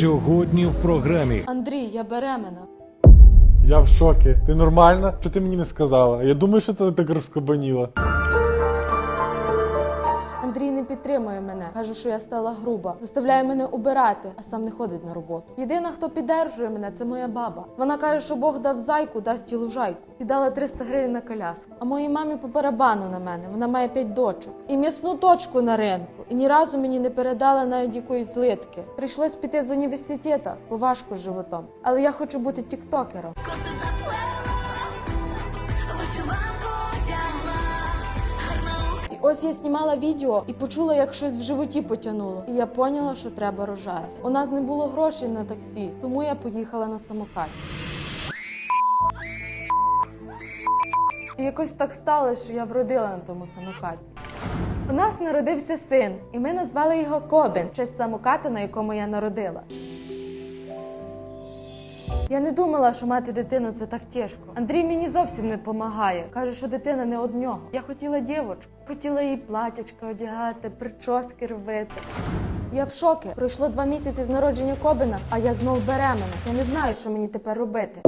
Сьогодні в програмі Андрій, я беременна. Я в шокі. Ти нормальна? Що ти мені не сказала? Я думаю, що ти так розкабаніла. Андрій не підтримує мене. Каже, що я стала груба. Заставляє мене убирати, а сам не ходить на роботу. Єдина, хто піддержує мене, це моя баба. Вона каже, що Бог дав зайку, дасть і лужайку. І дала 300 гривень на коляску. А моїй мамі по барабану на мене. Вона має 5 дочок. І м'ясну точку на ринку. І ні разу мені не передала навіть якоїсь злитки. Прийшлось піти з університету, бо важко з животом. Але я хочу бути тіктокером. Ось я знімала відео і почула, як щось в животі потягнуло. І я поняла, що треба рожати. У нас не було грошей на таксі, тому я поїхала на самокаті. І якось так сталося, що я вродила на тому самокаті. У нас народився син, і ми назвали його Кобін в честь самоката, на якому я народила. Я не думала, що мати дитину це так тяжко. Андрій мені зовсім не допомагає. Каже, що дитина не од нього. Я хотіла дівочку, хотіла їй платячка одягати, прически робити. Я в шокі. Пройшло два місяці з народження Кобина, а я знов беременна. Я не знаю, що мені тепер робити.